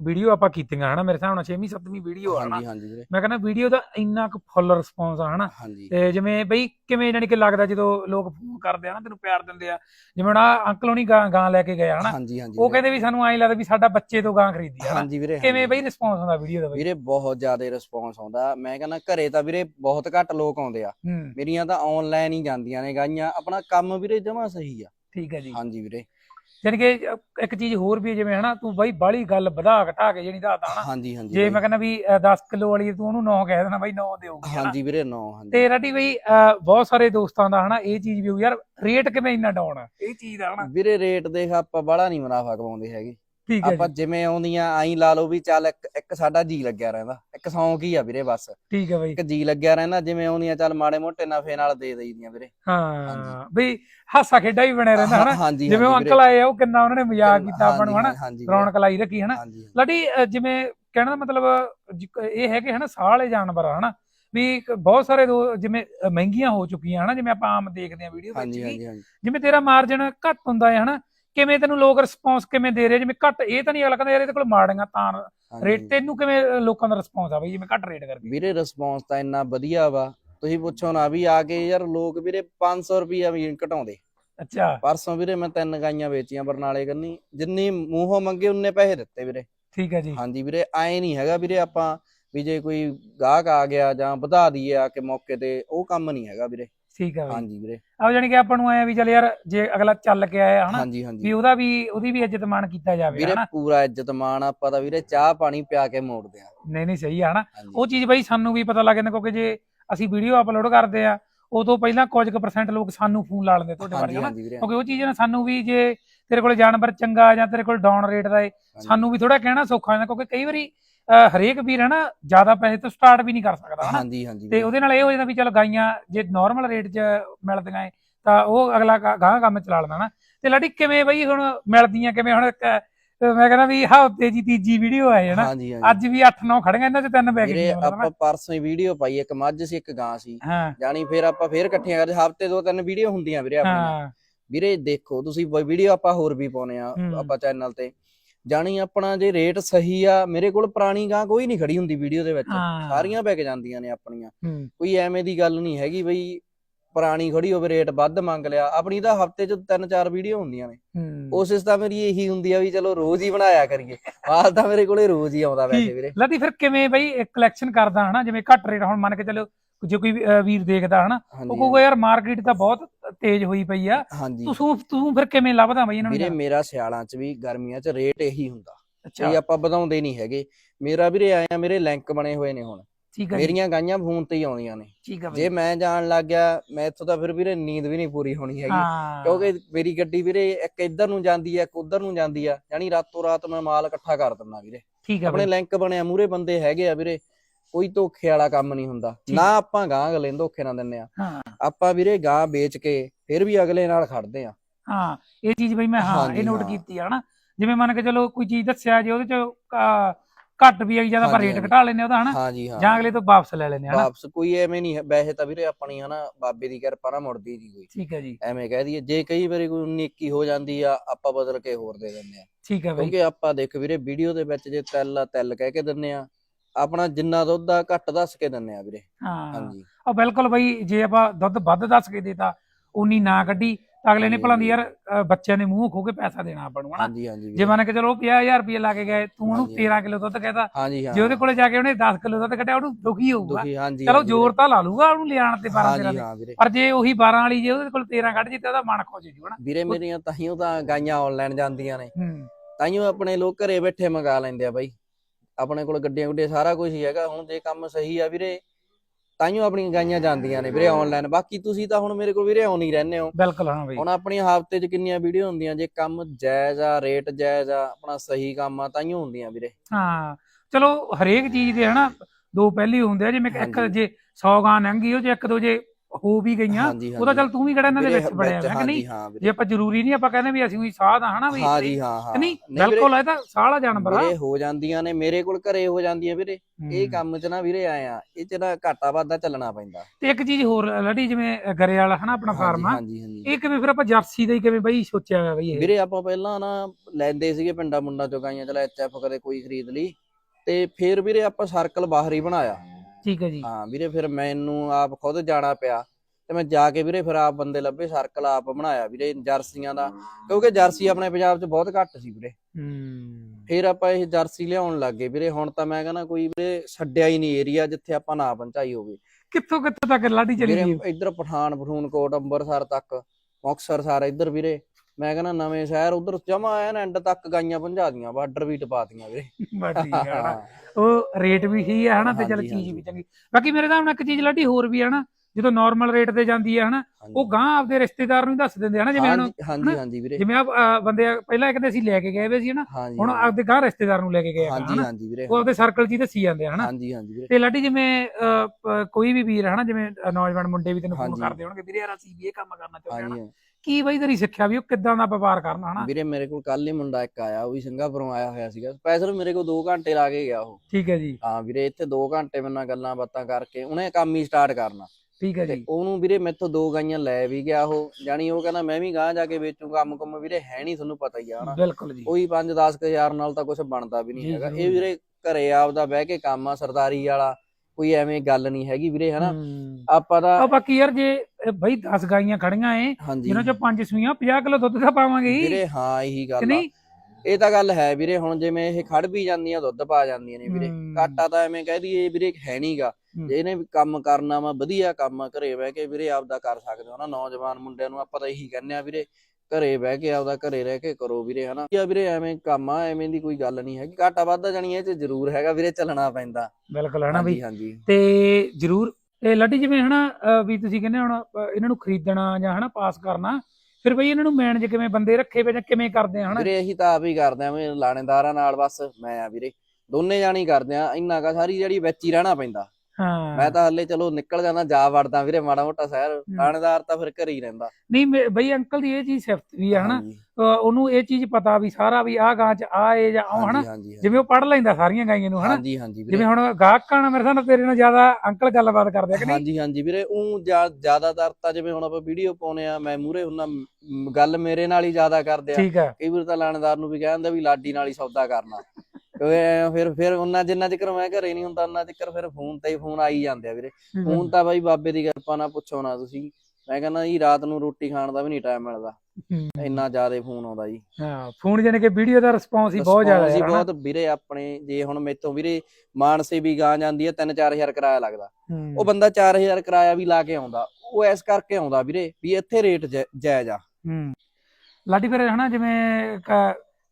Speaker 1: ਵੀਡੀਓ ਆਪਾਂ ਕੀਤੀਆਂ ਹਨਾ? ਮੇਰੇ ਹਿਸਾਬ ਨਾਲ 6ਵੀਂ 7ਵੀਂ ਵੀਡੀਓ ਆ ਹਨਾ?
Speaker 2: ਹਾਂਜੀ ਹਾਂਜੀ ਵੀਰੇ।
Speaker 1: ਮੈਂ ਕਹਿੰਦਾ ਵੀਡੀਓ ਦਾ ਇੰਨਾ ਕੁ ਫੁੱਲ ਰਿਸਪੌਂਸ ਆ ਹਨਾ?
Speaker 2: ਹਾਂਜੀ।
Speaker 1: ਤੇ ਜਿਵੇਂ ਬਈ ਕਿਵੇਂ ਜਾਨੀ ਕਿ ਲੱਗਦਾ ਜਦੋਂ ਲੋਕ ਫੋਨ ਕਰਦੇ ਆ ਨਾ ਤੈਨੂੰ ਪਿਆਰ ਦਿੰਦੇ ਆ? ਜਿਵੇਂ ਹੁਣ ਆਹ ਅੰਕਲ ਹੋਣੀ ਗਾਂ ਗਾਂ ਲੈ ਕੇ ਗਏ ਆ ਹਨਾ?
Speaker 2: ਹਾਂਜੀ ਹਾਂਜੀ
Speaker 1: ਉਹ। ਕਹਿੰਦੇ ਵੀ ਸਾਨੂੰ ਐਂ ਲੱਗਦਾ ਵੀ ਸਾਡਾ ਬੱਚੇ ਤੋਂ ਗਾਂ ਖਰੀਦੀ ਆ
Speaker 2: ਹਾਂਜੀ ਵੀਰੇ
Speaker 1: ਕਿਵੇਂ। ਬਈ ਰਿਸਪੌਂਸ ਹੁੰਦਾ ਵੀਡੀਓ ਦਾ ਬਈ?
Speaker 2: ਵੀਰੇ ਬਹੁਤ ਜ਼ਿਆਦਾ ਰਿਸਪੌਂਸ ਆਉਂਦਾ। ਮੈਂ ਕਹਿੰਦਾ ਘਰੇ ਤਾਂ ਵੀਰੇ ਬਹੁਤ ਘੱਟ ਲੋਕ ਆਉਂਦੇ ਆ। ਮੇਰੀਆਂ ਤਾਂ ਆਨਲਾਈਨ ਹੀ ਜਾਂਦੀਆਂ ਨੇ ਗਾਈਆਂ। ਆਪਣਾ ਕੰਮ ਵੀਰੇ ਜਮਾ ਸਹੀ ਆ।
Speaker 1: ਠੀਕ ਹੈ ਜੀ।
Speaker 2: ਹਾਂਜੀ ਵੀਰੇ।
Speaker 1: ਜਾਨੀ ਕਿ ਇੱਕ ਚੀਜ਼ ਹੋਰ ਵੀ ਜਿਵੇਂ ਹਨਾ ਤੂੰ ਬਈ ਬਾਹਲੀ ਗੱਲ ਵਧਾ ਘਟਾ ਕੇ ਜਿਹੜੀ ਦੱਸਦਾ ਹਨਾ
Speaker 2: ਹਾਂਜੀ ਹਾਂਜੀ
Speaker 1: ਜੇ। ਮੈਂ ਕਹਿੰਦਾ ਵੀ 10 ਕਿਲੋ ਵਾਲੀ ਤੂੰ ਉਹਨੂੰ 9 ਕਹਿ ਦੇਣਾ ਬਈ 9 ਦੇਊਗੀ
Speaker 2: ਹਾਂਜੀ ਵੀਰੇ ਨੋ ਹਾਂਜੀ।
Speaker 1: ਤੇ ਰਾਟੀ ਬਈ ਬਹੁਤ ਸਾਰੇ ਦੋਸਤਾਂ ਦਾ ਹਨਾ ਇਹ ਚੀਜ਼ ਵੀ ਯਾਰ ਰੇਟ ਕਿਵੇਂ ਇੰਨਾ ਡਾਊਨ ਆ? ਇਹ ਚੀਜ਼ ਦਾ ਹਨਾ।
Speaker 2: ਵੀਰੇ ਰੇਟ ਦੇਖ ਆਪਾਂ ਬੜਾ ਨਹੀਂ ਮੁਨਾਫਾ ਕਮਾਉਂਦੇ ਹੈਗੇ।
Speaker 1: ਠੀਕ ਹੈ
Speaker 2: ਆਪਾਂ ਜਿਵੇਂ ਆਉਂਦੀਆਂ ਆਈ ਲਾ ਲਓ ਵੀ ਚੱਲ ਇੱਕ ਇੱਕ ਸਾਡਾ ਜੀ ਲੱਗਿਆ ਰਹਿੰਦਾ। ਇੱਕ ਸੌਂਕ ਹੀ ਆ ਵੀਰੇ ਬਸ।
Speaker 1: ਠੀਕ ਹੈ ਬਈ।
Speaker 2: ਇੱਕ ਜੀ ਲੱਗਿਆ ਰਹਿੰਦਾ ਜਿਵੇਂ ਆਉਂਦੀਆਂ ਚੱਲ ਮਾੜੇ ਮੋਟੇ ਨਫੇ ਨਾਲ ਦੇ ਦੇਈਦੀਆਂ ਵੀਰੇ।
Speaker 1: ਹਾਂ ਬਈ ਹਾਸਾ ਖੇਡਾ ਵੀ ਬਣਿਆ ਰਹਿੰਦਾ ਹਨਾ? ਜਿਵੇਂ ਉਹ ਅੰਕਲ ਆਏ ਆ ਉਹ ਕਿੰਨਾ ਉਹਨਾਂ ਨੇ ਮਜ਼ਾਕ। ਕੀਤਾ ਆਪਾਂ ਨੂੰ ਹਨਾ? ਰੌਣਕ ਲਾਈ ਰੱਖੀ ਹਨਾ? ਅਹ ਜਿਵੇਂ ਕਹਿਣ ਦਾ ਮਤਲਬ ਇਹ ਹੈ ਕਿ ਹਨਾ ਸਾਹ ਵਾਲੇ ਜਾਨਵਰ ਹਨਾ? ਵੀ ਬਹੁਤ ਸਾਰੇ ਦੋ ਜਿਵੇਂ ਮਹਿੰਗੀਆਂ ਹੋ ਚੁੱਕੀਆਂ ਹਨਾ? ਜਿਵੇਂ ਆਪਾਂ ਆਮ ਦੇਖਦੇ ਆ ਵੀਡੀਓ ਵਿੱਚ ਜਿਵੇਂ ਤੇਰਾ ਮਾਰਜਨ ਘੱਟ ਹੁੰਦਾ ਹੈ ਹਨਾ? ਕਿਵੇਂ ਤੈਨੂੰ ਲੋਕ ਰਿਸਪੌਂਸ ਕਿਵੇਂ ਦੇ ਰਹੇ? ਜਿਵੇਂ ਘੱਟ ਇਹ ਤਾਂ ਨਹੀਂ ਅਗਲਾ ਕਹਿੰਦਾ ਯਾਰ ਇਹਦੇ ਕੋਲ ਮਾੜੀਆਂ ਤਾਂ। ਰੇਟ ਤੈਨੂੰ ਕਿਵੇਂ ਲੋਕਾਂ ਦਾ ਰਿਸਪੌਂਸ ਆ ਬਈ? ਜਿਵੇਂ ਘੱਟ ਰੇਟ ਕਰਕੇ।
Speaker 2: ਵੀਰੇ ਰਿਸਪੌਂਸ ਤਾਂ ਇੰਨਾ ਵਧੀਆ ਵਾ। ਤੁਸੀਂ ਪੁੱਛੋ ਨਾ ਵੀ ਆ ਕੇ ਯਾਰ ਲੋਕ ਵੀਰੇ 500 ਰੁਪਿਆ ਵੀ ਘਟਾਉਂਦੇ।
Speaker 1: ਅੱਛਾ।
Speaker 2: ਪਰਸੋਂ ਵੀਰੇ ਮੈਂ ਤਿੰਨ ਗਾਈਆਂ ਵੇਚੀਆਂ ਬਰਨਾਲੇ ਕੰਨੀ। ਜਿੰਨੀ ਮੂੰਹੋਂ ਮੰਗੇ ਉਨੇ ਪੈਸੇ ਦਿੱਤੇ ਵੀਰੇ।
Speaker 1: ਠੀਕ ਹੈ ਜੀ।
Speaker 2: ਹਾਂਜੀ ਵੀਰੇ ਐ ਨਹੀਂ ਹੈਗਾ ਵੀਰੇ ਆਪਾਂ ਵੀ ਜੇ ਕੋਈ ਗਾਹਕ ਆ ਗਿਆ ਜਾਂ ਵਧਾ ਦਈਏ ਆ ਕੇ ਮੌਕੇ ਤੇ ਉਹ ਕੰਮ ਨਹੀਂ ਹੈਗਾ ਵੀਰੇ।
Speaker 1: ਠੀਕ ਬਈ।
Speaker 2: ਹਾਂਜੀ ਵੀਰੇ।
Speaker 1: ਆਹ ਜਾਨੀ ਕਿ ਆਪਾਂ ਨੂੰ ਆਇਆ ਵੀ ਚੱਲ ਯਾਰ ਜੇ ਅਗਲਾ ਚੱਲ ਕੇ ਆਇਆ ਹਨਾ
Speaker 2: ਹਾਂਜੀ
Speaker 1: ਵੀ
Speaker 2: ਹਾਂਜੀ
Speaker 1: ਉਹਦਾ ਵੀ ਉਹਦੀ ਵੀ ਇੱਜ਼ਤ ਮਾਣ ਕੀਤਾ ਜਾਵੇ
Speaker 2: ਵੀਰੇ
Speaker 1: ਹਨਾ।
Speaker 2: ਪੂਰਾ ਇੱਜ਼ਤ ਮਾਣ ਆਪਾਂ ਤਾਂ ਵੀਰੇ ਚਾਹ ਪਾਣੀ ਪਿਆ ਕੇ ਮੋੜਦੇ ਆ।
Speaker 1: ਨਹੀਂ ਨਹੀਂ ਸਹੀ ਆ ਹਨਾ। ਉਹ ਚੀਜ਼ ਬਈ ਸਾਨੂੰ ਵੀ ਪਤਾ ਲੱਗ ਜਾਂਦਾ ਕਿਉਂਕਿ ਜੇ ਅਸੀਂ ਵੀਡੀਓ ਅਪਲੋਡ ਕਰਦੇ ਆ ਉਦੋਂ ਪਹਿਲਾਂ ਕੁਝ ਕੁ ਪਰਸੈਂਟ ਲੋਕ ਸਾਨੂੰ ਫੋਨ ਲਾ ਲੈਂਦੇ ਤੁਹਾਡੇ ਬਾਰੇ
Speaker 2: ਹਾਂਜੀ
Speaker 1: ਹਨਾ।
Speaker 2: ਹਾਂਜੀ ਵੀਰੇ।
Speaker 1: ਕਿਉਂਕਿ ਉਹ ਚੀਜ਼ ਨਾ ਸਾਨੂੰ ਵੀ ਜੇ ਤੇਰੇ ਕੋਲ ਜਾਨਵਰ ਚੰਗਾ ਜਾਂ ਤੇਰੇ ਕੋਲ ਡਾਊਨ ਰੇਟ ਦਾ ਏ ਸਾਨੂੰ ਵੀ ਥੋੜਾ ਕਹਿਣਾ ਸੌਖਾ ਹੋ ਜਾਂਦਾ ਕਿਉਂਕਿ ਕਈ ਵਾਰੀ ਹਰੇਕ ਵੀਰ ਹੈ ਨਾ ਜ਼ਿਆਦਾ ਪੈਸੇ ਤੋਂ ਸਟਾਰਟ ਵੀ ਨਹੀਂ ਕਰ ਸਕਦਾ ਹਨਾ।
Speaker 2: ਹਾਂਜੀ ਹਾਂਜੀ
Speaker 1: ਤੇ। ਉਹਦੇ ਨਾਲ ਇਹ ਹੋ ਜਾਂਦਾ ਵੀ ਚਲ ਗਾਈਆਂ ਜੇ ਨਾਰਮਲ ਰੇਟ 'ਚ ਮਿਲਦੀਆਂ ਏ ਤਾਂ ਉਹ ਅਗਲਾ ਗਾ- ਕੰਮ ਚਲਾ ਲੈਂਦਾ ਨਾ ਤੇ ਲਾਡੀ ਕਿਵੇਂ ਬਈ ਹੁਣ ਮਿਲਦੀਆਂ ਕਿਵੇਂ ਹੁਣ ਮੈਂ ਕਹਿੰਦਾ ਵੀ ਹਫ਼ਤੇ ਦੀ ਤੀਜੀ ਵੀਡੀਓ ਆਏ ਹੈ ਨਾ ਅੱਜ ਵੀ 8-9 ਖੜੀਆਂ ਇਹਨਾਂ 'ਚ ਤਿੰਨ ਬੈਗ
Speaker 2: ਵੀਰੇ ਆਪਾਂ ਪਰਸੋਂ ਹੀ ਵੀਡੀਓ ਪਾਈ ਇੱਕ ਮੱਝ ਸੀ ਇੱਕ ਗਾਂ ਸੀ। ਜਾਣੀ ਫਿਰ ਆਪਾਂ ਫੇਰ ਇਕੱਠੀਆਂ ਕਰਦੇ ਹਫ਼ਤੇ ਦੋ ਤਿੰਨ ਵੀਡੀਓ ਹੁੰਦੀਆਂ ਵੀਰੇ ਆਪਣੀਆਂ। ਵੀਰੇ ਦੇਖੋ ਤੁਸੀਂ ਵੀਡੀਓ ਆਪਾਂ ਹੋਰ ਵੀ ਪਾਉਨੇ ਆ। ਆਪਾਂ ਚੈਨਲ ਤੇ। ਜਾਣੀ ਆਪਣਾ ਜੇ ਰੇਟ ਸਹੀ ਆ ਮੇਰੇ ਕੋਲ ਪੁਰਾਣੀ ਗਾਂ ਕੋਈ ਨਹੀਂ ਖੜੀ ਹੁੰਦੀ ਵੀਡੀਓ ਦੇ ਵਿੱਚ। ਸਾਰੀਆਂ ਵਿਕ ਜਾਂਦੀਆਂ ਨੇ ਆਪਣੀਆਂ। ਕੋਈ ਐਵੇਂ ਦੀ ਗੱਲ ਨਹੀਂ ਹੈਗੀ ਬਈ ਪੁਰਾਣੀ ਖੜੀ ਹੋਵੇ ਰੇਟ ਵੱਧ ਮੰਗ ਲਿਆ। ਆਪਣੀ ਤਾਂ ਹਫ਼ਤੇ ਚ ਤਿੰਨ ਚਾਰ ਵੀਡੀਓ ਹੁੰਦੀਆਂ ਨੇ। ਕੋਸ਼ਿਸ਼ ਤਾਂ ਮੇਰੀ ਇਹੀ ਹੁੰਦੀ ਆ ਵੀ ਚਲੋ ਰੋਜ਼ ਹੀ ਬਣਾਇਆ ਕਰੀਏ। ਮਾਲ ਤਾਂ ਮੇਰੇ ਕੋਲੇ ਰੋਜ਼ ਹੀ ਆਉਂਦਾ ਵੈਸੇ ਵੀਰੇ।
Speaker 1: ਲਾਡੀ ਫਿਰ ਕਿਵੇਂ ਬਈ ਕਲੈਕਸ਼ਨ ਕਰਦਾ ਹਨਾ ਜਿਵੇਂ ਘੱਟ ਰੇਟ ਹੁਣ ਮੰਨ ਕੇ ਚੱਲੋ ਜੇ ਕੋਈ ਅਹ, ਵੀਰ ਦੇਖਦਾ ਹਨਾ ਉਹ ਕਹੂਗਾ ਯਾਰ ਮਾਰਕੀਟ ਤਾਂ ਬਹੁਤ ਤੇਜ਼ ਹੋਈ ਪਈ ਆ।
Speaker 2: ਹਾਂਜੀ।
Speaker 1: ਤੂੰ ਤੂੰ ਫਿਰ ਕਿਵੇਂ ਲੱਭਦਾ ਬਈ ਇਹਨਾਂ ਨੂੰ
Speaker 2: ਵੀਰੇ? ਮੇਰਾ ਸਿਆਲਾਂ ਚ ਵੀ ਗਰਮੀਆਂ ਚ ਰੇਟ ਇਹੀ ਹੁੰਦਾ।
Speaker 1: ਅੱਛਾ।
Speaker 2: ਇਹ ਆਪਾਂ ਵਧਾਉਂਦੇ ਨਹੀਂ ਹੈਗੇ। ਮੇਰਾ ਵੀਰੇ ਆਇਆ ਮੇਰੇ ਲਿੰਕ ਬਣੇ ਹੋਏ ਨੇ ਹੁਣ।
Speaker 1: ਠੀਕ ਹੈ ਜੀ।
Speaker 2: ਮੇਰੀਆਂ ਗਾਈਆਂ ਫੋਨ ਤੇ ਹੀ ਆਉਂਦੀਆਂ ਨੇ।
Speaker 1: ਠੀਕ ਹੈ
Speaker 2: ਜੇ ਮੈਂ ਜਾਣ ਲੱਗ ਗਿਆ ਮੈਂ ਇੱਥੋਂ ਤਾਂ ਫਿਰ ਵੀਰੇ ਨੀਂਦ ਵੀ ਨਹੀਂ ਪੂਰੀ ਹੋਣੀ ਹੈਗੀ।
Speaker 1: ਹਾਂ।
Speaker 2: ਕਿਉਂਕਿ ਮੇਰੀ ਗੱਡੀ ਵੀਰੇ ਇੱਕ ਇੱਧਰ ਨੂੰ ਜਾਂਦੀ ਹੈ ਇੱਕ ਉੱਧਰ ਨੂੰ ਜਾਂਦੀ ਆ। ਯਾਨੀ ਰਾਤੋਂ ਰਾਤ ਮੈਂ ਮਾਲ ਇਕੱਠਾ ਕਰ ਦਿੰਦਾ ਵੀਰੇ।
Speaker 1: ਠੀਕ ਹੈ
Speaker 2: ਆਪਣੇ
Speaker 1: ਬਾਈ।
Speaker 2: ਲਿੰਕ ਬਣਿਆ ਮੂਰੇ ਬੰਦੇ ਹੈਗੇ ਆ ਵੀਰੇ। ਕੋਈ ਧੋਖੇ ਵਾਲਾ ਕੰਮ ਨਹੀਂ ਹੁੰਦਾ। ਨਾ ਆਪਾਂ ਗਾਂ ਅਗਲੇ ਨੂੰ ਧੋਖੇ ਨਾ ਦਿੰਨੇ ਆ।
Speaker 1: ਹਾਂ।
Speaker 2: ਆਪਾਂ ਵੀਰੇ ਗਾਂ ਵੇਚ ਕੇ ਫਿਰ ਵੀ ਅਗਲੇ ਨਾਲ ਖੜਦੇ ਆ।
Speaker 1: ਹਾਂ ਇਹ ਚੀਜ਼ ਬਈ ਮੈਂ ਹਾਂ ਇਹ ਨੋਟ। ਕੀਤੀ ਆ ਹਨਾ ਜਿਵੇਂ ਮੰਨ ਕੇ ਚਲੋ ਕੋਈ ਚੀਜ਼ ਦੱਸਿਆ ਜੇ ਉਹਦੇ ਚ ਘੱਟ ਵੀ ਆਈ ਜ਼ਿਆਦਾ
Speaker 2: ਹਾਂਜੀ,
Speaker 1: ਰੇਟ। ਘਟਾ ਲੈਨੇ ਉਹਦਾ ਹਨਾ?
Speaker 2: ਹਾਂਜੀ ਹਾਂ।
Speaker 1: ਜਾਂ ਅਗਲੇ ਤੋਂ ਵਾਪਸ ਲੈ ਲੈਨੇ ਹਨਾ?
Speaker 2: ਵਾਪਸ ਕੋਈ ਐਵੇਂ ਨਹੀਂ ਵੈਸੇ ਤਾਂ ਵੀਰੇ ਆਪਣੀ ਹਨਾ ਬਾਬੇ ਦੀ ਕਿਰਪਾ ਨਾਲ ਮੁੜਦੀ ਨਹੀਂ ਕੋਈ।
Speaker 1: ਠੀਕ ਹੈ ਜੀ।
Speaker 2: ਐਵੇਂ ਕਹਿ ਦਈਏ ਜੇ ਕਈ ਵਾਰੀ ਕੋਈ ਨੇਕੀ ਹੋ ਜਾਂਦੀ ਆ ਆਪਾਂ ਬਦਲ ਕੇ ਹੋਰ ਦੇ ਦਿੰਦੇ ਆ।
Speaker 1: ਠੀਕ ਹੈ ਬਾਈ।
Speaker 2: ਕਿਉਂਕਿ ਆਪਾਂ ਦੇਖ ਵੀਰੇ ਵੀਡੀਓ ਦੇ ਵਿੱਚ ਜੇ ਤਿਲ ਆ ਤਿਲ ਕਹਿ ਕੇ ਦਿੰਨੇ ਆ ਆਪਣਾ ਜਿੰਨਾ ਦੁੱਧ ਆ ਘੱਟ ਦੱਸ ਕੇ ਦਿੰਨੇ ਆ ਵੀਰੇ।
Speaker 1: ਹਾਂ।
Speaker 2: ਹਾਂਜੀ।
Speaker 1: ਉਹ ਬਿਲਕੁਲ ਬਈ ਜੇ ਆਪਾਂ ਦੁੱਧ ਵੱਧ ਦੱਸ ਕੇ ਦੇਤਾ ਉਨੀ ਨਾ ਕੱਢੀ ਤਾਂ ਅਗਲੇ ਨੇ ਭਲਾਂ ਦੀ ਯਾਰ ਬੱਚਿਆਂ ਦੇ ਮੂੰਹ ਖੋ ਕੇ ਪੈਸਾ ਦੇਣਾ ਆਪਾਂ ਨੂੰ ਹਨਾ?
Speaker 2: ਹਾਂਜੀ ਹਾਂਜੀ
Speaker 1: ਜੇ
Speaker 2: ਵੀਰੇ
Speaker 1: ਮੰਨ ਕੇ ਚਲੋ 50000 ਰੁਪਏ ਲਾ ਕੇ ਗਏ ਤੂੰ ਉਹਨੂੰ
Speaker 2: ਹਾਂਜੀ।
Speaker 1: 13 ਕਿਲੋ ਦੁੱਧ ਕਹਿਤਾ
Speaker 2: ਹਾਂਜੀ ਹਾਂ।
Speaker 1: ਜੇ ਉਹਦੇ ਕੋਲੇ ਜਾ ਕੇ ਉਹਨੇ 10 ਕਿਲੋ ਦੁੱਧ ਕੱਢਿਆ ਉਹਨੂੰ ਦੁਖੀ ਹੋਊਗਾ।
Speaker 2: ਦੁਖੀ ਹਾਂਜੀ
Speaker 1: ਚਲੋ
Speaker 2: ਹਾਂਜੀ
Speaker 1: ਜ਼ੋਰ ਤਾਂ ਲਾ ਲੂਗਾ ਉਹਨੂੰ ਲਿਆਣ ਤੇ 12 13
Speaker 2: ਹਾਂਜੀ
Speaker 1: ਦੇ
Speaker 2: ਹਾਂ ਵੀਰੇ।
Speaker 1: ਪਰ ਜੇ ਉਹੀ 12 ਵਾਲੀ ਜੇ ਉਹਦੇ ਕੋਲ 13 ਕੱਢ ਜੇ ਤੇ ਉਹਦਾ ਮਨ ਖੁਸ਼ ਹੋ ਜੂ ਹਨਾ?
Speaker 2: ਵੀਰੇ ਮੇਰੀਆਂ ਤਾਈਓ ਤਾਂ ਗਾਈਆਂ ਆਨਲਾਈਨ ਜਾਂਦੀਆਂ ਨੇ।
Speaker 1: ਹੂੰ।
Speaker 2: ਤਾਈਓ ਆਪਣੇ ਲੋਕ ਘਰੇ ਬੈਠੇ ਮੰਗਾ ਲੈਂਦੇ ਆ ਬਾਈ। ਆਪਣੇ ਕੋਲ ਗੱਡੀਆਂ ਗੁੱਡੀਆਂ ਸਾਰਾ ਕੁਝ ਹੀ ਹੈਗਾ। ਹੁਣ ਜੇ ਕੰਮ ਸਹੀ ਆ ਵੀਰੇ ਤਾਈਓ ਆਪਣੀਆਂ ਗਾਈਆਂ ਜਾਂਦੀਆਂ ਨੇ ਵੀਰੇ ਆਨਲਾਈਨ ਬਾਕੀ ਤੁਸੀਂ ਤਾਂ ਹੁਣ ਮੇਰੇ ਕੋਲ ਵੀਰੇ ਆਉਣ ਹੀ ਰਹਿੰਦੇ ਹੋ।
Speaker 1: ਬਿਲਕੁਲ ਹਾਂ ਬਈ।
Speaker 2: ਹੁਣ ਆਪਣੀਆਂ ਹਫ਼ਤੇ 'ਚ ਕਿੰਨੀਆਂ ਵੀਡੀਓ ਹੁੰਦੀਆਂ ਜੇ ਕੰਮ ਜਾਇਜ਼ ਆ ਰੇਟ ਜਾਇਜ਼ ਆ ਆਪਣਾ ਸਹੀ ਕੰਮ ਆ ਤਾਈਓ ਹੁੰਦੀਆਂ ਵੀਰੇ।
Speaker 1: ਹਾਂ ਚਲੋ ਹਰੇਕ ਚੀਜ਼ ਦੇ ਹਨਾ ਦੋ ਪਹਿਲੀ ਹੁੰਦੇ ਆ। ਜਿਵੇਂ ਇੱਕ। ਜੇ 100 ਗਾਂ ਲੰਘੀ ਉਹ ਜੇ ਇੱਕ ਦੋ ਜੇ ਹੋ ਵੀ ਗਈਆਂ
Speaker 2: ਹਾਂਜੀ
Speaker 1: ਉਹਦਾ ਚੱਲ ਤੂੰ ਵੀ ਕਿਹੜਾ ਇਹਨਾਂ ਦੇ
Speaker 2: ਵੀਰੇ
Speaker 1: ਵਿੱਚ ਬੜਿਆ ਹੋਇਆ ਕਿ ਨਹੀਂ
Speaker 2: ਹਾਂਜੀ ਹਾਂ
Speaker 1: ਜੇ ਆਪਾਂ ਜ਼ਰੂਰੀ ਨਹੀਂ ਆਪਾਂ ਕਹਿੰਦੇ ਵੀ ਅਸੀਂ ਵੀ ਸਾਧ ਆ ਹਨਾ ਵੀ
Speaker 2: ਹਾਂ ਜੀ ਹਾਂ ਹਾਂ।
Speaker 1: ਕਿ ਨਹੀਂ
Speaker 2: ਵੀਰੇ,
Speaker 1: ਬਿਲਕੁਲ ਇਹ ਤਾਂ ਸਾਹ ਵਾਲਾ ਜਾਨਵਰ ਆ।
Speaker 2: ਵੀਰੇ ਹੋ ਜਾਂਦੀਆਂ ਨੇ ਮੇਰੇ ਕੋਲ ਘਰੇ ਹੋ ਜਾਂਦੀਆਂ ਵੀਰੇ। ਇਹ। ਕੰਮ 'ਚ ਨਾ ਵੀਰੇ ਆਏ ਆ ਇਹ 'ਚ ਨਾ ਘਾਟਾ ਵਾਧਾ ਚੱਲਣਾ ਪੈਂਦਾ।
Speaker 1: ਤੇ ਇੱਕ ਚੀਜ਼ ਹੋਰ ਲੜੀ ਜਿਵੇਂ ਗਰੇ ਵਾਲਾ ਹਨਾ ਆਪਣਾ ਫਾਰਮ ਆ
Speaker 2: ਹਾਂਜੀ ਹਾਂਜੀ।
Speaker 1: ਇਹ ਕਿਵੇਂ ਫਿਰ ਆਪਾਂ ਜਰਸੀ ਦਾ ਹੀ ਕਿਵੇਂ ਬਈ ਸੋਚਿਆ ਹੋਇਆ ਬਈ ਇਹ?
Speaker 2: ਵੀਰੇ ਆਪਾਂ ਪਹਿਲਾਂ ਨਾ ਲੈਂਦੇ ਸੀਗੇ ਪਿੰਡਾਂ ਮੁੰਡਾਂ ਚੋਂ ਗਾਈਆਂ ਚਲ ਐਚਐਫ ਕਦੇ ਕੋਈ ਖਰੀਦ ਲਈ। ਤੇ ਫਿਰ ਵੀਰੇ ਆਪਾਂ ਸਰਕਲ ਬਾਹਰ ਹੀ ਬਣਾਇਆ।
Speaker 1: ਠੀਕ ਹੈ ਜੀ।
Speaker 2: ਹਾਂ ਵੀਰੇ ਫਿਰ ਮੈਨੂੰ ਆਪ ਖੁਦ ਜਾਣਾ ਪਿਆ ਤੇ ਮੈਂ ਜਾ ਕੇ ਵੀਰੇ ਫਿਰ ਆਪ ਬੰਦੇ ਲੱਭੇ ਸਰਕਲ ਆਪ ਬਣਾਇਆ ਵੀਰੇ ਜਰਸੀਆਂ ਦਾ। ਕਿਉਂਕਿ ਜਰਸੀ ਆਪਣੇ ਪੰਜਾਬ 'ਚ ਬਹੁਤ ਘੱਟ ਸੀ ਵੀਰੇ।
Speaker 1: ਹੂੰ।
Speaker 2: ਫਿਰ ਆਪਾਂ ਇਹ ਜਰਸੀ ਲਿਆਉਣ ਲੱਗੇ ਵੀਰੇ ਹੁਣ ਤਾਂ ਮੈਂ ਕਹਿੰਦਾ ਕੋਈ ਵੀਰੇ ਛੱਡਿਆ ਹੀ ਨਹੀਂ ਏਰੀਆ ਜਿੱਥੇ ਆਪਾਂ ਨਾ ਪਹੁੰਚਾਈ ਹੋਵੇ।
Speaker 1: ਕਿੱਥੋਂ ਕਿੱਥੋਂ ਤੱਕ ਲਾਡੀ ਚਲੀ
Speaker 2: ਵੀਰੇ
Speaker 1: ਗਈ?
Speaker 2: ਇੱਧਰ ਪਠਾਨ ਪਠੂਨਕੋਟ ਅੰਮ੍ਰਿਤਸਰ ਤੱਕ ਮੁਕਤਸਰ ਸਾਰਾ ਇੱਧਰ ਵੀਰੇ। ਮੈਂ ਕਹਿੰਦਾ ਨਵੇਂ ਸ਼ਹਿਰ ਉਧਰ ਜਮਾ ਐਨ ਐਂਡ ਤੱਕ ਗਾਈਆਂ ਪਹੁੰਚਾ ਦੀਆਂ ਬਾਰਡਰ ਵੀ ਟਪਾਤੀਆਂ ਵੀਰੇ।
Speaker 1: ਬਸ ਠੀਕ ਹੈ ਉਹ ਰੇਟ ਵੀ ਸਹੀ ਹੈ ਹਨਾ ਤੇ ਚਲ ਚੀਜ਼। ਵੀ ਚੰਗੀ। ਬਾਕੀ ਮੇਰੇ ਹਿਸਾਬ ਨਾਲ ਇੱਕ ਚੀਜ਼ ਲਾਡੀ ਹੋਰ ਵੀ ਹੈ ਹਨਾ ਜਦੋਂ ਨਾਰਮਲ ਰੇਟ ਤੇ ਜਾਂਦੀ ਹੈ ਹਨਾ ਉਹ ਗਾਂ ਆਪਦੇ ਰਿਸ਼ਤੇਦਾਰ ਨੂੰ ਹੀ ਦੱਸ ਦਿੰਦੇ ਹਨਾ ਜਿਵੇਂ ਹੁਣ
Speaker 2: ਹਾਂਜੀ ਹਾਂਜੀ ਵੀਰੇ।
Speaker 1: ਜਿਵੇਂ ਆ ਬੰਦੇ ਪਹਿਲਾਂ ਕਹਿੰਦੇ ਅਸੀਂ ਲੈ ਕੇ ਗਏ ਵੇ ਸੀ ਹਨਾ ਹੁਣ ਆਪਦੇ ਗਾਂ ਰਿਸ਼ਤੇਦਾਰ ਨੂੰ ਲੈ ਕੇ ਗਏ
Speaker 2: ਹਾਂਜੀ ਹਾਂਜੀ ਵੀਰੇ
Speaker 1: ਉਹ ਆਪਦੇ ਸਰਕਲ 'ਚ ਹੀ ਦੱਸੀ ਜਾਂਦੇ ਹਨਾ
Speaker 2: ਹਾਂਜੀ ਹਾਂਜੀ ਵੀਰੇ।
Speaker 1: ਤੇ ਲਾਡੀ ਜਿਵੇਂ ਕੋਈ ਵੀ ਵੀਰ ਹਨਾ ਜਿਵੇਂ ਨੌਜਵਾਨ ਮੁੰਡੇ ਵੀ ਤੈਨੂੰ ਫੋਨ। ਕਰਦੇ ਹੋਣਗੇ ਵੀਰੇ ਯਾਰ ਅਸੀਂ ਵੀ ਇਹ ਕੰਮ ਕਰਨਾ ਚਾਹੁੰਦੇ ਹਾਂ ਕੀ ਬਈ ਤੇਰੀ ਸਿੱਖਿਆ ਵੀ ਉਹ ਕਿੱਦਾਂ ਦਾ ਵਪਾਰ ਕਰਨਾ ਹਨਾ?
Speaker 2: ਵੀਰੇ ਮੇਰੇ ਕੋਲ ਕੱਲ ਹੀ ਮੁੰਡਾ ਇੱਕ ਆਇਆ ਉਹ ਵੀ ਸਿੰਗਾਪੁਰੋਂ ਆਇਆ ਹੋਇਆ ਸੀਗਾ। ਸਪੈਸ਼ਲ ਮੇਰੇ ਕੋਲ 2 ਘੰਟੇ ਲਾ ਕੇ ਗਿਆ ਉਹ।
Speaker 1: ਠੀਕ ਹੈ ਜੀ।
Speaker 2: ਹਾਂ ਵੀਰੇ ਇੱਥੇ 2 ਘੰਟੇ ਮੇਰੇ ਨਾਲ ਗੱਲਾਂ ਬਾਤਾਂ ਕਰਕੇ ਉਹਨੇ ਕੰਮ ਹੀ ਸਟਾਰਟ ਕਰਨਾ।
Speaker 1: ਠੀਕ ਹੈ ਜੀ।
Speaker 2: ਉਹਨੂੰ ਵੀਰੇ ਮੈਥੋਂ ਦੋ ਗਾਈਆਂ ਲੈ ਵੀ ਗਿਆ ਉਹ। ਜਾਨੀ ਉਹ ਕਹਿੰਦਾ ਮੈਂ ਵੀ ਗਾਂ ਜਾ ਕੇ ਵੇਚੂ ਕੰਮ ਕੰਮ ਵੀਰੇ ਹੈ ਨਹੀਂ ਤੁਹਾਨੂੰ ਪਤਾ ਹੀ ਆ ਹਨਾ।
Speaker 1: ਬਿਲਕੁਲ ਜੀ।
Speaker 2: ਕੋਈ 5-10 ਹਜ਼ਾਰ ਨਾਲ ਤਾਂ ਕੁਝ ਬਣਦਾ ਵੀ ਨਹੀਂ ਹੈਗਾ। ਇਹ ਵੀਰੇ ਘਰੇ ਆਪਦਾ ਬਹਿ ਕੇ ਕੰਮ ਆ ਸਰਦਾਰੀ ਵਾਲਾ। ਕੋਈ ਐਵੇਂ ਗੱਲ ਨਹੀਂ ਹੈਗੀ ਵੀਰੇ ਹਨਾ। ਆਪਾਂ ਤਾਂ
Speaker 1: ਆ ਬਾਕੀ ਯਾਰ ਜੇ ਬਈ 10 ਗਾਈਆਂ ਖੜੀਆਂ ਏ ਜਿਨ੍ਹਾਂ ਚੋਂ ਪੰਜ ਸੂਈਆਂ 50 ਕਿਲੋ ਦੁੱਧ ਤਾਂ ਪਾਵਾਂਗੇ ਹੀ।
Speaker 2: ਵੀਰੇ ਹਾਂ ਇਹੀ ਗੱਲ ਆ। ਇਹ ਤਾਂ ਗੱਲ ਹੈ ਵੀਰੇ ਹੁਣ ਜਿਵੇਂ ਇਹ ਖੜ ਵੀ ਜਾਂਦੀਆਂ ਦੁੱਧ ਪਾ ਜਾਂਦੀਆਂ ਨੇ ਵੀਰੇ। ਘਾਟਾ ਤਾਂ ਐਵੇਂ ਕਹਿ ਦਈਏ ਵੀਰੇ ਹੈ ਨਹੀਂਗਾ। ਜੇ ਇਹਨੇ ਵੀ ਕੰਮ ਕਰਨਾ ਵਾ ਵਧੀਆ ਕੰਮ ਘਰੇ ਬਹਿ ਕੇ ਵੀਰੇ ਆਪਦਾ ਕਰ ਸਕਦੇ ਹੋ ਨਾ। ਨੌਜਵਾਨ ਮੁੰਡਿਆਂ ਨੂੰ ਆਪਾਂ ਤਾਂ ਇਹੀ ਕਹਿੰਦੇ ਆ ਵੀਰੇ ਘਰੇ ਬਹਿ ਕੇ ਆਪਦਾ ਘਰੇ ਰਹਿ ਕੇ ਕਰੋ ਵੀਰੇ ਹਨਾ? ਕੀ ਆ ਵੀਰੇ ਐਵੇਂ ਕੰਮ ਆ ਐਵੇਂ ਦੀ ਕੋਈ ਗੱਲ ਨਹੀਂ ਹੈਗੀ। ਘਾਟਾ ਵਾਧਾ ਜਾਣੀ ਇਹ ਚ ਜ਼ਰੂਰ ਹੈਗਾ ਵੀਰੇ ਚੱਲਣਾ ਪੈਂਦਾ।
Speaker 1: ਬਿਲਕੁਲ ਹਨਾ ਬਈ?
Speaker 2: ਹਾਂਜੀ।
Speaker 1: ਤੇ ਜਰੂਰ ਇਹ ਲੱਡੀ ਜਿਵੇਂ ਹਨਾ ਵੀ ਤੁਸੀਂ ਕਹਿੰਦੇ ਹੁਣ ਇਹਨਾਂ ਨੂੰ ਖਰੀਦਣਾ ਜਾਂ ਹਨਾ ਪਾਸ ਕਰਨਾ ਫਿਰ ਬਈ ਇਹਨਾਂ ਨੂੰ ਮੈਨੇਜ ਕਿਵੇਂ ਬੰਦੇ ਰੱਖੇ ਵੇ ਜਾਂ ਕਿਵੇਂ ਕਰਦੇ ਆ ਹਨਾ?
Speaker 2: ਵੀਰੇ ਅਸੀਂ ਤਾਂ ਆਪ ਹੀ ਕਰਦੇ ਆ ਲਾਣੇਦਾਰਾਂ ਨਾਲ ਬਸ ਮੈਂ ਆ ਵੀਰੇ। ਦੋਨੇ ਜਾਣੀ ਕਰਦੇ ਆ ਇੰਨਾ ਕਾ ਸਾਰੀ ਜਿਹੜੀ ਵਿੱਚ ਹੀ ਰਹਿਣਾ ਪੈਂਦਾ।
Speaker 1: ਹਾਂ।
Speaker 2: ਮੈਂ ਤਾਂ ਹੱਲੇ ਚਲੋ ਨਿਕਲ ਜਾਂਦਾ ਜਾ ਵੜਦਾ ਵੀਰੇ ਮਾੜਾ ਮੋਟਾ ਸ਼ਹਿਰ। ਲਾਣੇਦਾਰ ਤਾਂ ਫਿਰ ਘਰੇ ਹੀ ਰਹਿੰਦਾ।
Speaker 1: ਨਹੀਂ ਬਈ ਅੰਕਲ ਦੀ ਇਹ ਚੀਜ਼ ਸਿਫਤ ਵੀ ਆ ਹਨਾ? ਉਹਨੂੰ ਇਹ ਚੀਜ਼ ਪਤਾ ਵੀ ਸਾਰਾ ਵੀ ਆਹ ਗਾਂ ਚ ਆ ਜਾਂ ਉਹ ਹਨਾ? ਜਿਵੇਂ ਉਹ ਪੜ ਲੈਂਦਾ ਸਾਰੀਆਂ ਗਾਈਆਂ ਨੂੰ ਹਨਾ? ਜਿਵੇਂ ਹੁਣ ਗਾਹਕਾਂ ਨਾਲ ਮੇਰੇ ਸਾਹਮਣੇ ਤੇਰੇ ਨਾਲ ਜ਼ਿਆਦਾ ਅੰਕਲ ਗੱਲਬਾਤ ਕਰਦੇ ਆ ਕਿ ਨਹੀਂ?
Speaker 2: ਹਾਂਜੀ ਹਾਂਜੀ ਵੀਰੇ ਉਹ ਜ਼ਿਆਦਾਤਰ ਤਾਂ ਜਿਵੇਂ ਹੁਣ ਆਪਾਂ ਵੀਡੀਓ ਪਾਉਨੇ ਆ ਮੈਂ ਮੂਰੇ ਹੁੰਨਾ ਗੱਲ ਮੇਰੇ ਨਾਲ ਹੀ ਜ਼ਿਆਦਾ ਕਰਦੇ ਆ।
Speaker 1: ਠੀਕ ਆ।
Speaker 2: ਕਈ ਵਾਰ ਤਾਂ ਲਾਣੇਦਾਰ ਨੂੰ ਵੀ ਕਹਿੰਦਾ ਵੀ ਲਾਡੀ ਨਾਲ ਹੀ ਸੌਦਾ ਕਰਨਾ। ਕਿਉਂਕਿ ਐਂ ਫਿਰ ਫਿਰ ਉਹਨਾਂ ਜਿੰਨਾ ਚਿਰ ਮੈਂ ਘਰੇ ਨਹੀਂ ਹੁੰਦਾ ਉਹਨਾਂ ਚਿਰ ਫਿਰ ਫੋਨ ਤੇ ਹੀ ਫੋਨ ਆਈ ਜਾਂਦੇ ਆ ਵੀਰੇ। ਫੋਨ ਤਾਂ ਬਾਈ ਬਾਬੇ ਦੀ ਕਿਰਪਾ ਨਾਲ ਪੁੱਛੋ ਨਾ ਤੁਸੀਂ। ਮੈਂ ਕਹਿੰਦਾ ਜੀ ਰਾਤ ਨੂੰ ਰੋਟੀ ਖਾਣ ਦਾ ਵੀ ਨਹੀਂ ਟਾਈਮ ਮਿਲਦਾ। ਇੰਨਾ ਜ਼ਿਆਦਾ ਫੋਨ ਆਉਂਦਾ ਜੀ।
Speaker 1: ਹਾਂ ਫੋਨ ਜਾਨੇ ਕਿ ਵੀਡੀਓ ਦਾ ਰਿਸਪੌਂਸ ਹੀ ਬਹੁਤ ਜ਼ਿਆਦਾ
Speaker 2: ਹੀ? ਬਹੁਤ ਵੀਰੇ ਆਪਣੇ ਜੇ ਹੁਣ ਮੇਤੋਂ ਵੀਰੇ ਮਾਨਸੇ ਵੀ ਗਾਂ ਜਾਂਦੀ ਹੈ 3-4000 ਕਿਰਾਇਆ ਲੱਗਦਾ। ਉਹ ਬੰਦਾ 4000 ਕਿਰਾਇਆ ਵੀ ਲਾ ਕੇ ਆਉਂਦਾ। ਉਹ ਇਸ ਕਰਕੇ ਆਉਂਦਾ ਵੀਰੇ ਵੀ ਇੱਥੇ ਰੇਟ ਜਾਇਜ਼ ਆ।
Speaker 1: ਹੂੰ। ਲਾਡੀ ਫਿਰ ਹਨਾ ਜਿਵੇਂ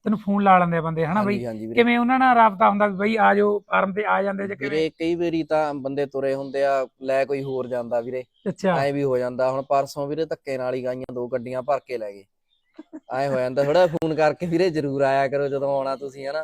Speaker 1: ਤੈਨੂੰ ਫੋਨ ਲਾ ਲੈਂਦੇ ਆ ਬੰਦੇ ਹਨਾ ਬਈ?
Speaker 2: ਹਾਂਜੀ ਹਾਂਜੀ ਵੀਰੇ।
Speaker 1: ਕਿਵੇਂ ਉਹਨਾਂ ਨਾਲ ਰਾਬਤਾ ਹੁੰਦਾ ਵੀ ਬਈ ਆ ਜਾਓ ਫਾਰਮ ਤੇ ਆ ਜਾਂਦੇ ਜੇ ਕਿਵੇਂ?
Speaker 2: ਵੀਰੇ ਕਈ ਵਾਰੀ ਤਾਂ ਬੰਦੇ ਤੁਰੇ ਹੁੰਦੇ ਆ ਲੈ ਕੋਈ ਹੋਰ ਜਾਂਦਾ ਵੀਰੇ।
Speaker 1: ਅੱਛਾ।
Speaker 2: ਐ ਵੀ ਹੋ ਜਾਂਦਾ ਹੁਣ ਪਰਸੋਂ ਵੀਰੇ ਧੱਕੇ ਨਾਲ ਹੀ ਗਾਈਆਂ ਦੋ ਗੱਡੀਆਂ ਭਰ ਕੇ ਲੈ ਗਏ। ਐ ਹੋ ਜਾਂਦਾ ਥੋੜਾ ਫੋਨ ਕਰਕੇ ਵੀਰੇ ਜਰੂਰ ਆਇਆ ਕਰੋ ਜਦੋਂ ਆਉਣਾ ਤੁਸੀਂ ਹਨਾ।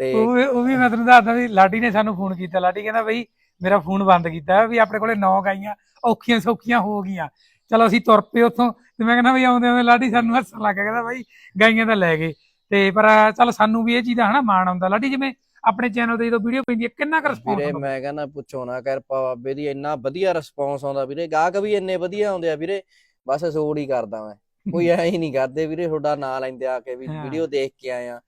Speaker 2: ਤੇ
Speaker 1: ਉਹ ਵੀ ਉਹ ਵੀ ਮੈਂ ਤੈਨੂੰ ਦੱਸਦਾ ਵੀ ਲਾਡੀ ਨੇ ਸਾਨੂੰ ਫੋਨ ਕੀਤਾ ਲਾਡੀ ਕਹਿੰਦਾ ਬਈ ਮੇਰਾ ਫੋਨ ਬੰਦ ਕੀਤਾ ਵੀ ਆਪਣੇ ਕੋਲੇ ਨੌ ਗਾਈਆਂ ਔਖੀਆਂ ਸੌਖੀਆਂ ਹੋ ਗਈਆਂ। ਚਲੋ ਅਸੀਂ ਤੁਰ ਪਏ ਉੱਥੋਂ ਤੇ ਮੈਂ ਕਹਿੰਦਾ ਬਈ ਆਉਂਦੇ ਆਉਂਦੇ ਲਾਡੀ ਸਾਨੂੰ ਹੱਸਣ ਲੱਗ ਗਿਆ ਕਹਿੰਦਾ ਬਈ ਗਾਈਆਂ ਤਾਂ ਲੈ ਗਏ। ਤੇ ਪਰ ਚੱਲ ਸਾਨੂੰ ਵੀ ਇਹ ਚੀਜ਼ ਦਾ ਹਨਾ ਮਾਣ ਆਉਂਦਾ। ਲਾਡੀ ਜਿਵੇਂ ਆਪਣੇ ਚੈਨਲ ਤੇ ਜਦੋਂ ਵੀਡੀਓ ਪੈਂਦੀ ਹੈ ਕਿੰਨਾ ਕੁ ਰਿਸਪੌਂਸ
Speaker 2: ਵੀਰੇ ਮੈਂ ਕਹਿੰਦਾ ਪੁੱਛੋ ਨਾ ਕਿਰਪਾ ਬਾਬੇ ਦੀ ਇੰਨਾ ਵਧੀਆ ਰਿਸਪੌਂਸ ਆਉਂਦਾ ਵੀਰੇ। ਗਾਹਕ ਵੀ ਇੰਨੇ ਵਧੀਆ ਆਉਂਦੇ ਆ ਵੀਰੇ। ਬਸ ਸੋੜ ਹੀ ਕਰਦਾ ਮੈਂ। ਕੋਈ ਐ ਹੀ ਨਹੀਂ ਕਰਦੇ ਵੀਰੇ ਤੁਹਾਡਾ ਨਾਂ ਲੈਂਦੇ ਆ ਕੇ ਵੀ। ਵੀਡੀਓ ਦੇਖ ਕੇ ਆਏ ਆ।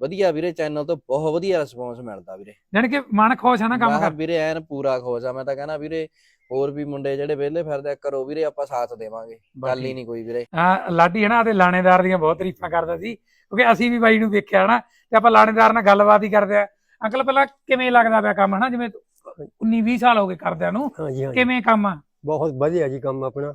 Speaker 2: ਵਧੀਆ ਵੀਰੇ ਚੈਨਲ ਤੋਂ ਬਹੁਤ ਵਧੀਆ ਰਿਸਪੌਂਸ ਮਿਲਦਾ ਵੀਰੇ।
Speaker 1: ਕਿ ਮਨ ਖੁਸ਼ ਹੈ ਨਾ ਕੰਮ ਕਰ
Speaker 2: ਵੀਰੇ ਐਨ ਪੂਰਾ ਖੁਸ਼ ਆ। ਮੈਂ ਤਾਂ ਕਹਿੰਦਾ ਵੀਰੇ ਹੋਰ ਵੀ ਮੁੰਡੇ ਜਿਹੜੇ ਵਿਹਲੇ ਫਿਰਦੇ ਆ, ਕਰੋ ਵੀਰੇ ਆਪਾਂ ਸਾਥ ਦੇਵਾਂਗੇ। ਗੱਲ ਹੀ ਨਹੀਂ ਕੋਈ ਵੀਰੇ।
Speaker 1: ਹਾਂ ਲਾਡੀ ਹਨਾ ਤੇ ਲਾਣੇਦਾਰ ਦੀਆਂ ਬਹੁਤ ਤਾਰੀਫਾਂ ਕਰਦਾ ਸੀ। ਕਿਉਂਕਿ ਅਸੀਂ ਵੀ ਬਾਈ ਨੂੰ ਵੇਖਿਆ ਹਨਾ ਤੇ ਆਪਾਂ ਲਾਣੇਦਾਰ ਨਾਲ ਗੱਲਬਾਤ ਹੀ ਕਰਦੇ ਆ। ਅੰਕਲ ਪਹਿਲਾਂ ਕਿਵੇਂ ਲੱਗਦਾ ਪਿਆ ਕੰਮ ਹਨਾ? ਜਿਵੇਂ 19 20 ਸਾਲ ਹੋ ਗਏ ਕਰਦਿਆਂ ਨੂੰ।
Speaker 3: ਹਾਂਜੀ ਹਾਂਜੀ।
Speaker 1: ਕਿਵੇਂ ਕੰਮ ਆ?
Speaker 3: ਬਹੁਤ ਵਧੀਆ ਜੀ ਕੰਮ ਆਪਣਾ।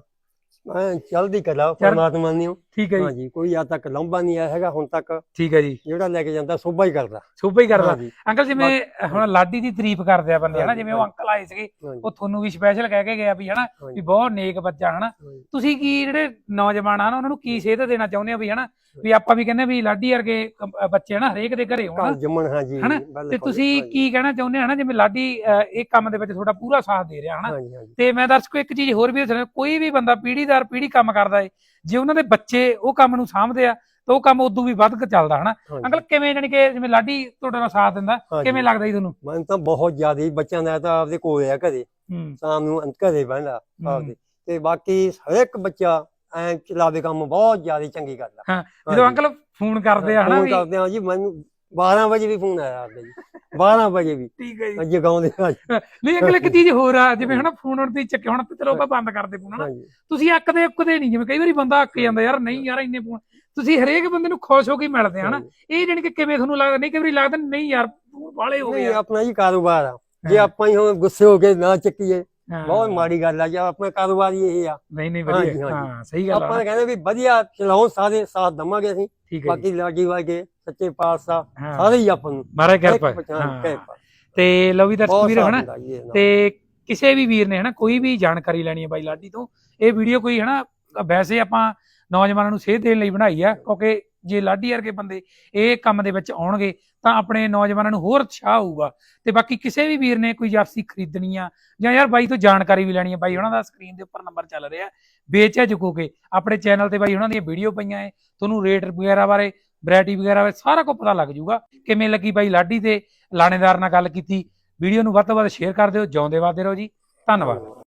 Speaker 3: ਐਂ ਚਲਦੀ ਕਲਾ ਪਰਮਾਤਮਾ ਨੇ
Speaker 1: ਠੀਕ ਹੈ ਜੀ।
Speaker 3: ਹਾਂਜੀ ਕੋਈ ਅੱਜ ਤੱਕ ਲੰਬਾ ਨਹੀਂ ਆਇਆ ਹੈਗਾ ਹੁਣ ਤੱਕ
Speaker 1: ਠੀਕ ਹੈ ਜੀ।
Speaker 3: ਜਿਹੜਾ ਲੈ ਕੇ ਜਾਂਦਾ ਸੋਭਾ ਹੀ ਕਰਦਾ।
Speaker 1: ਸੂਬਾ ਹੀ ਕਰਦਾ।
Speaker 3: ਹਾਂਜੀ।
Speaker 1: ਅੰਕਲ ਜਿਵੇਂ ਹੁਣ ਲਾਡੀ ਦੀ ਤਾਰੀਫ ਕਰਦੇ ਆ ਬੰਦੇ ਹਨਾ ਜਿਵੇਂ ਉਹ ਅੰਕਲ ਆਏ ਸੀਗੇ
Speaker 3: ਹਾਂਜੀ,
Speaker 1: ਉਹ ਤੁਹਾਨੂੰ ਵੀ ਸਪੈਸ਼ਲ ਕਹਿ ਕੇ ਗਿਆ ਵੀ ਹਨਾ ਵੀ
Speaker 3: ਹਾਂਜੀ,
Speaker 1: ਬਹੁਤ ਨੇਕ ਬੱਚਾ ਹਨਾ।
Speaker 3: ਹਾਂਜੀ।
Speaker 1: ਤੁਸੀਂ ਕੀ ਜਿਹੜੇ ਨੌਜਵਾਨ ਹਨ ਉਹਨਾਂ ਨੂੰ ਕੀ ਸੇਧ ਦੇਣਾ ਚਾਹੁੰਦੇ ਆ ਵੀ ਹਨਾ ਵੀ ਆਪਾਂ ਵੀ ਕਹਿੰਦੇ ਵੀ ਲਾਡੀ ਵਰਗੇ ਅ, ਬੱਚੇ ਹਨਾ ਹਰੇਕ ਦੇ ਘਰੇ
Speaker 3: ਘਰ
Speaker 1: ਹੋਣ
Speaker 3: ਜੰਮਣ ਹਾਂਜੀ
Speaker 1: ਹਨਾ?
Speaker 3: ਬਿਲਕੁਲ,
Speaker 1: ਤੇ ਤੁਸੀਂ
Speaker 3: ਹਾਂਜੀ,
Speaker 1: ਕੀ ਕਹਿਣਾ ਚਾਹੁੰਦੇ ਆ ਹਨਾ ਜਿਵੇਂ ਲਾਡੀ ਅ, ਇਹ ਕੰਮ ਦੇ ਵਿੱਚ ਤੁਹਾਡਾ ਪੂਰਾ ਸਾਥ ਦੇ ਰਿਹਾ ਹਨਾ।
Speaker 3: ਹਾਂਜੀ ਹਾਂਜੀ।
Speaker 1: ਤੇ ਮੈਂ ਦਰਸ਼ਕੋ ਇੱਕ ਚੀਜ਼ ਹੋਰ ਵੀ ਦੱਸਣਾ ਕੋਈ ਵੀ ਬੰਦਾ ਪੀੜੀਦਾਰ ਪੀੜੀ ਕੰਮ ਕਰਦਾ ਏ ਜੇ ਉਹਨਾਂ ਦੇ ਬੱਚੇ ਉਹ ਕੰਮ ਨੂੰ ਸਾਂਭਦੇ ਆ ਤਾਂ ਉਹ ਕੰਮ ਉਦੋਂ ਵੀ ਵੱਧ ਕੇ ਚੱਲਦਾ ਹਨਾ
Speaker 3: ਹਾਂਜੀ।
Speaker 1: ਅੰਕਲ ਕਿਵੇਂ ਜਾਣੀ ਕਿ ਜਿਵੇਂ ਲਾਡੀ ਤੁਹਾਡੇ ਨਾਲ ਸਾਥ ਦਿੰਦਾ
Speaker 3: ਹਾਂਜੀ।
Speaker 1: ਕਿਵੇਂ ਲੱਗਦਾ ਜੀ ਤੁਹਾਨੂੰ
Speaker 3: ਮੈਨੂੰ ਤਾਂ ਬਹੁਤ ਜ਼ਿਆਦਾ ਹੀ ਬੱਚਿਆਂ ਦਾ ਤਾਂ ਆਪਦੇ ਕੋਲ ਆ ਘਰੇ
Speaker 1: ਹੂੰ
Speaker 3: ਸ਼ਾਮ ਨੂੰ ਅੰਤ ਘਰੇ ਬਹਿੰਦਾ। ਆਪਦੇ ਤੇ ਬਾਕੀ ਹਰ ਇੱਕ ਬੱਚਾ ਐ ਚਲਾਵੇ ਕੰਮ ਬਹੁਤ ਜ਼ਿਆਦਾ ਚੰਗੀ ਗੱਲ ਆ
Speaker 1: ਹਾਂ, ਜਦੋਂ
Speaker 3: ਹਾਂਜੀ।
Speaker 1: ਅੰਕਲ ਫੋਨ ਕਰਦੇ ਆ ਹਨਾ
Speaker 3: ਫੋਨ
Speaker 1: ਵੀ
Speaker 3: ਕਰਦੇ ਆ ਜੀ ਮੈਨੂੰ 12 ਵਜੇ ਵੀ ਫੋਨ ਆਇਆ ਆਪਦੇ ਜੀ 12 ਵਜੇ ਵੀ।
Speaker 1: ਠੀਕ ਹੈ ਜੀ।
Speaker 3: ਜਗਾਉਂਦੇ ਆ
Speaker 1: ਨਹੀਂ ਅੰਕਲ ਇੱਕ ਚੀਜ਼ ਹੋਰ ਆ ਜਿਵੇਂ ਹਨਾ ਫੋਨ ਹੁਣ ਤੇ ਚੱਕੇ ਹੁਣ ਚਲੋ ਆਪਾਂ ਬੰਦ ਕਰਦੇ ਫੋਨ ਹਨਾ। ਤੁਸੀਂ ਅੱਕਦੇ ਉੱਕਦੇ ਨਹੀਂ ਜਿਵੇਂ ਕਈ ਵਾਰੀ ਬੰਦਾ ਅੱਕ ਜਾਂਦਾ ਯਾਰ ਨਹੀਂ ਯਾਰ ਇੰਨੇ ਫੋਨ ਤੁਸੀਂ ਹਰੇਕ ਬੰਦੇ ਨੂੰ ਖੁਸ਼ ਹੋ ਕੇ ਮਿਲਦੇ ਹਨਾ। ਇਹ ਜਾਣੀ ਕਿ ਕਿਵੇਂ ਤੁਹਾਨੂੰ ਲੱਗਦਾ ਨਹੀਂ ਕਈ ਵਾਰੀ ਲੱਗਦਾ ਨਹੀਂ ਯਾਰ ਵਾਲੇ ਹੋ ਗਏ
Speaker 3: ਨਹੀਂ ਆਪਣਾ ਜੀ ਕਾਰੋਬਾਰ ਆ। ਜੇ
Speaker 1: ਹਾਂ,
Speaker 3: ਆਪਾਂ ਹੀ ਹੁਣ ਗੁੱਸੇ ਹੋ ਕੇ ਨਾ ਚੱਕੀਏ
Speaker 1: ਹਾਂ।
Speaker 3: ਬਹੁਤ ਮਾੜੀ ਗੱਲ ਆ ਜੇ ਆਪਣਾ ਕਾਰੋਬਾਰ ਹੀ ਇਹ ਆ।
Speaker 1: ਨਹੀਂ ਨਹੀਂ ਵਧੀਆ। ਹਾਂ ਸਹੀ ਗੱਲ
Speaker 3: ਆਪਾਂ
Speaker 1: ਆ
Speaker 3: ਤਾਂ ਕਹਿੰਦੇ ਵੀ ਵਧੀਆ ਚਲਾਉ ਸਾਰੇ ਸਾਥ ਦਵਾਂਗੇ ਅਸੀਂ।
Speaker 1: ਹੈ
Speaker 3: ਬਾਕੀ ਲਾਗੀ ਵਾਗੇ ਸੱਚੇ ਪਾਤਸ਼ਾਹ
Speaker 1: ਹਾਂ।
Speaker 3: ਸਾਰੇ ਹੀ ਆਪਾਂ ਨੂੰ।
Speaker 1: ਮਹਾਰਾਜ ਕਿਰਪਾ
Speaker 3: ਪਛਾਣ
Speaker 1: ਹਾਂ।
Speaker 3: ਕਿਰਪਾ।
Speaker 1: ਤੇ ਲਓ ਵੀ ਦਰਸ਼ਕ
Speaker 3: ਬਹੁਤ
Speaker 1: ਵੀਰ
Speaker 3: ਸਾਥ
Speaker 1: ਹਨਾ?
Speaker 3: ਦਿੰਦਾ ਜੀ।
Speaker 1: ਤੇ ਕਿਸੇ ਵੀ ਵੀਰ ਨੇ ਹਨਾ ਕੋਈ ਵੀ ਜਾਣਕਾਰੀ ਲੈਣੀ ਹੈ ਬਾਈ ਲਾਡੀ ਤੋਂ ਇਹ ਵੀਡੀਓ ਕੋਈ ਹਨਾ ਵੈਸੇ ਆਪਾਂ ਨੌਜਵਾਨਾਂ ਨੂੰ ਸੇਧ ਦੇਣ ਲਈ ਬਣਾਈ ਆ ਕਿਉਂਕਿ ਜੇ ਲਾਡੀ ਵਰਗੇ ਬੰਦੇ ਇਹ ਕੰਮ ਦੇ ਵਿੱਚ ਆਉਣਗੇ ਤਾਂ ਆਪਣੇ ਨੌਜਵਾਨਾਂ ਨੂੰ ਹੋਰ ਉਤਸ਼ਾਹ ਹੋਊਗਾ। ਤੇ ਬਾਕੀ ਕਿਸੇ ਵੀ ਵੀਰ ਨੇ ਕੋਈ ਜਰਸੀ ਖਰੀਦਣੀ ਆ ਜਾਂ ਯਾਰ ਬਾਈ ਤੋਂ ਜਾਣਕਾਰੀ ਵੀ ਲੈਣੀ ਹੈ ਬਾਈ ਉਹਨਾਂ ਦਾ ਸਕਰੀਨ ਦੇ ਉੱਪਰ ਨੰਬਰ ਚੱਲ ਰਿਹਾ ਬੇਝਿਜਕ ਹੋ ਕੇ ਆਪਣੇ ਚੈਨਲ ਤੇ ਬਾਈ ਉਹਨਾਂ ਦੀਆਂ ਵੀਡੀਓ ਪਈਆਂ ਐ ਤੁਹਾਨੂੰ ਰੇਟ ਵਗੈਰਾ ਬਾਰੇ ਵੈਰਾਈਟੀ ਵਗੈਰਾ ਬਾਰੇ ਸਾਰਾ ਕੁਝ ਪਤਾ ਲੱਗ ਜਾਊਗਾ। ਕਿਵੇਂ ਲੱਗੀ ਬਾਈ ਲਾਡੀ ਤੇ ਲਾਣੇਦਾਰ ਨਾਲ ਗੱਲ ਕੀਤੀ। ਵੀਡੀਓ ਨੂੰ ਵੱਧ ਤੋਂ ਵੱਧ ਸ਼ੇਅਰ ਕਰ ਦਿਓ। ਜਿਉਂਦੇ ਵਾਦੇ ਰਹੋ ਜੀ। ਧੰਨਵਾਦ।